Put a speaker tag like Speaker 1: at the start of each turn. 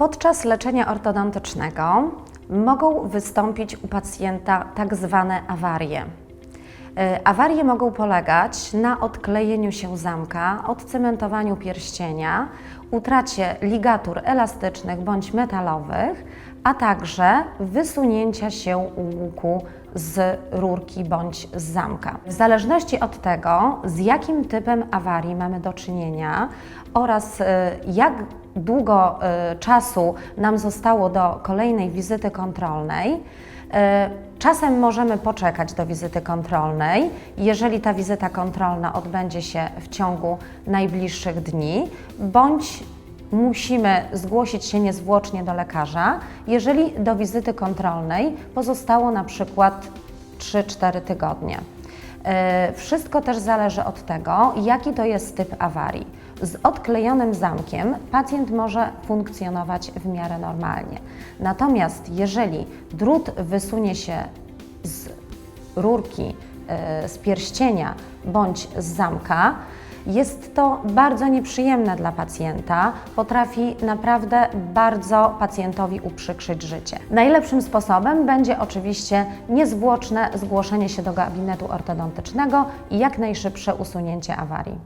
Speaker 1: Podczas leczenia ortodontycznego mogą wystąpić u pacjenta tak zwane awarie. E, Awarie mogą polegać na odklejeniu się zamka, odcementowaniu pierścienia, utracie ligatur elastycznych bądź metalowych, a także wysunięcia się łuku z rurki bądź z zamka. W zależności od tego, z jakim typem awarii mamy do czynienia oraz e, jak długo e, czasu nam zostało do kolejnej wizyty kontrolnej, e, Czasem możemy poczekać do wizyty kontrolnej, jeżeli ta wizyta kontrolna odbędzie się w ciągu najbliższych dni, bądź musimy zgłosić się niezwłocznie do lekarza, jeżeli do wizyty kontrolnej pozostało na przykład 3-4 tygodnie. E, Wszystko też zależy od tego, jaki to jest typ awarii. Z odklejonym zamkiem pacjent może funkcjonować w miarę normalnie. Natomiast jeżeli drut wysunie się z rurki, e, z pierścienia bądź z zamka, jest to bardzo nieprzyjemne dla pacjenta, potrafi naprawdę bardzo pacjentowi uprzykrzyć życie. Najlepszym sposobem będzie oczywiście niezwłoczne zgłoszenie się do gabinetu ortodontycznego i jak najszybsze usunięcie awarii.